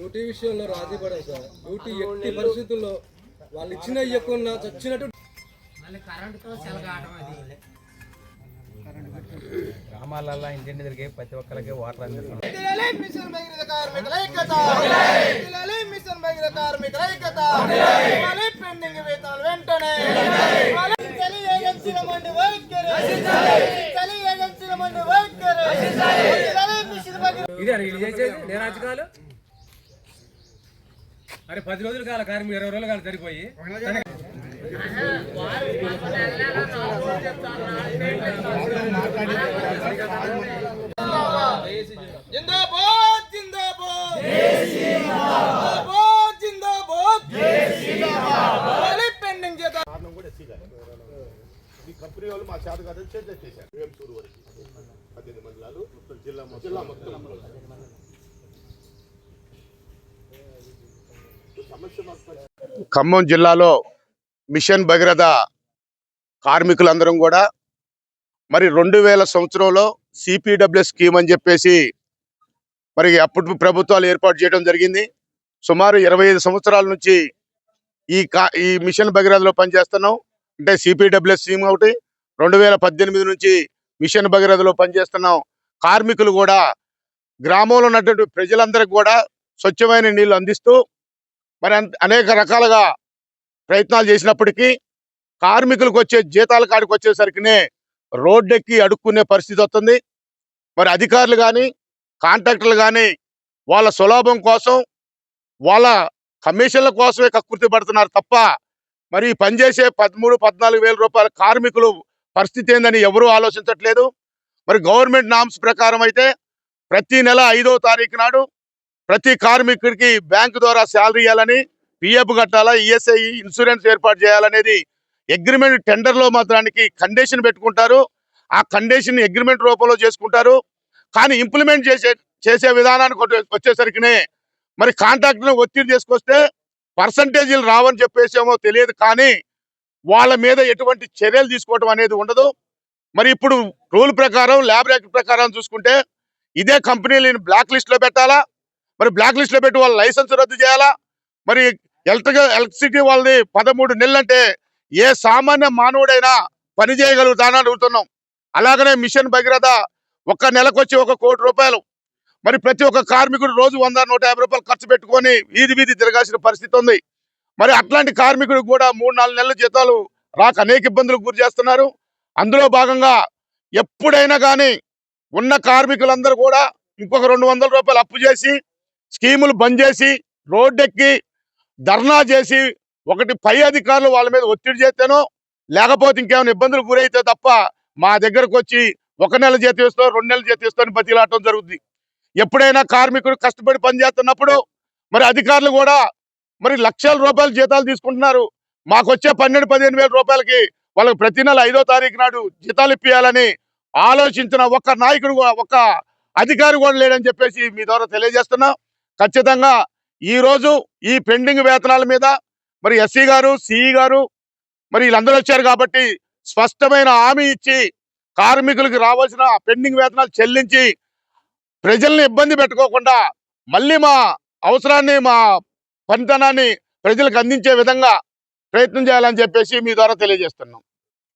Duty విషయంలో రాజీ పడాం sir. Duty ఎట్టి పరిస్థితుల్లో వాళ్ళు ఇచ్చిన ఇవ్వకున్నా చచ్చినట్టు గ్రామాలల్లో ఇంటింటి తిరిగి ప్రతి ఒక్కరికి వాటర్ అందిస్తున్నాం. జిల్లాలే మిషన్ భగీరథ కార్మికుల ఐక్యత జిల్లాలే మిషన్ భగీరథ కార్మికుల ఐక్యత ఇవ్వాలి పెండింగ్ వేతనాలు వెంటనే ఇవ్వాలి చలి ఏజెన్సీల మండి వైఖరి చలి ఏజెన్సీల మండి వైఖరి జిల్లాలే మిషన్ భగీరథ ఇదే ఇది చేసేది నేరాజకాలు అరే పది రోజులు కాల కార్మికులు ఇరవై రోజులు కాల సరిపోయి. ఈ కంపెనీ వాళ్ళు మా చేత కాదని చేంజ్ చేశారు వేంసూరు వరకు. పద్దెనిమిది మండలాలు మొత్తం జిల్లా మొత్తం జిల్లా మొత్తం సమస్య మాకు పరిస్థితి- ఖమ్మం జిల్లాలో మిషన్ భగీరథ కార్మికులందరం కూడా మరి రెండు వేల సంవత్సరంలో సిపిడబ్ల్యూ స్కీమ్ అని చెప్పేసి మరి అప్పుడు ప్రభుత్వాలు ఏర్పాటు చేయడం జరిగింది. సుమారు ఇరవై ఐదు సంవత్సరాల నుంచి ఈ కా ఈ మిషన్ భగీరథలో పనిచేస్తున్నాం. అంటే సిపిడబ్ల్యూ స్కీమ్ ఒకటి రెండు వేల పద్దెనిమిది నుంచి మిషన్ భగీరథలో పనిచేస్తున్నాం. కార్మికులు కూడా గ్రామంలో ఉన్నటువంటి ప్రజలందరికీ కూడా స్వచ్ఛమైన నీళ్ళు అందిస్తూ మరి అనేక రకాలుగా ప్రయత్నాలు చేసినప్పటికీ కార్మికులకు వచ్చే జీతాల కాడికి వచ్చేసరికినే రోడ్డెక్కి అడుక్కునే పరిస్థితి వస్తుంది. మరి అధికారులు కానీ కాంట్రాక్టర్లు కానీ వాళ్ళ సులభం కోసం వాళ్ళ కమిషన్ల కోసమే కక్కుర్తి పడుతున్నారు తప్ప మరి పనిచేసే పదమూడు పద్నాలుగు వేల రూపాయల కార్మికులు పరిస్థితి ఏందని ఎవరూ ఆలోచించట్లేదు. మరి గవర్నమెంట్ నామ్స్ ప్రకారం అయితే ప్రతి నెల ఐదో తారీఖు నాడు ప్రతి కార్మికుడికి బ్యాంకు ద్వారా శాలరీ ఇవ్వాలని పిఎఫ్ కట్టాలా ఈఎస్ఐ ఇన్సూరెన్స్ ఏర్పాటు చేయాలనేది అగ్రిమెంట్ టెండర్లో మాత్రానికి కండిషన్ పెట్టుకుంటారు. ఆ కండిషన్ అగ్రిమెంట్ రూపంలో చేసుకుంటారు. కానీ ఇంప్లిమెంట్ చేసే చేసే విధానానికి వచ్చేసరికినే మరి కాంట్రాక్ట్ను ఒత్తిడి చేసుకొస్తే పర్సంటేజీలు రావని చెప్పేసేమో తెలియదు కానీ వాళ్ళ మీద ఎటువంటి చర్యలు తీసుకోవడం అనేది ఉండదు. మరి ఇప్పుడు రూల్ ప్రకారం ల్యాబ్ యాక్ట్ ప్రకారం చూసుకుంటే ఇదే కంపెనీలను బ్లాక్ లిస్ట్లో పెట్టాలా? మరి బ్లాక్ లిస్ట్లో పెట్టి వాళ్ళ లైసెన్స్ రద్దు చేయాలా? మరి ఎలక్ట్రికల్ ఎలక్ట్రిసిటీ వాళ్ళది పదమూడు నెలలు అంటే ఏ సామాన్య మానవుడైనా పని చేయగలుగుతానని అడుగుతున్నాం. అలాగనే మిషన్ భగీరథ ఒక్క నెలకొచ్చి ఒక కోటి రూపాయలు. మరి ప్రతి ఒక్క కార్మికుడు రోజు వంద నూట యాభై రూపాయలు ఖర్చు పెట్టుకొని వీధి వీధి తిరగాల్సిన పరిస్థితి ఉంది. మరి అట్లాంటి కార్మికుడు కూడా మూడు నాలుగు నెలల జీతాలు రాక అనేక ఇబ్బందులకు గురి చేస్తున్నారు. అందులో భాగంగా ఎప్పుడైనా కానీ ఉన్న కార్మికులందరూ కూడా ఇంకొక రెండు వందల రూపాయలు అప్పు చేసి స్కీములు బంద్ చేసి రోడ్డెక్కి ధర్నా చేసి ఒకటి పై అధికారులు వాళ్ళ మీద ఒత్తిడి చేస్తేనో లేకపోతే ఇంకేమైనా ఇబ్బందులు గురైతే తప్ప మా దగ్గరకు వచ్చి ఒక నెల జీతం ఇస్తో రెండు నెలల జీతం అని బతిలాడటం జరుగుతుంది ఎప్పుడైనా కార్మికుడు కష్టపడి పనిచేస్తున్నప్పుడు మరి అధికారులు కూడా మరి లక్షల రూపాయల జీతాలు తీసుకుంటున్నారు. మాకు వచ్చే పన్నెండు పదిహేను వేల రూపాయలకి వాళ్ళకి ప్రతి నెల ఐదో తారీఖు నాడు జీతాలు ఇప్పియాలని ఆలోచించిన ఒక్క నాయకుడు కూడా ఒక్క అధికారి కూడా లేడని చెప్పేసి మీ ద్వారా తెలియజేస్తున్నాం. ఖచ్చితంగా ఈ రోజు ఈ పెండింగ్ వేతనాల మీద మరి ఎస్సీ గారు సిఈ గారు మరి వీళ్ళందరూ వచ్చారు కాబట్టి స్పష్టమైన హామీ ఇచ్చి కార్మికులకు రావాల్సిన పెండింగ్ వేతనాలు చెల్లించి ప్రజల్ని ఇబ్బంది పెట్టుకోకుండా మళ్ళీ మా అవసరాన్ని మా పనితనాన్ని ప్రజలకు అందించే విధంగా ప్రయత్నం చేయాలని చెప్పేసి మీ ద్వారా తెలియజేస్తున్నాం.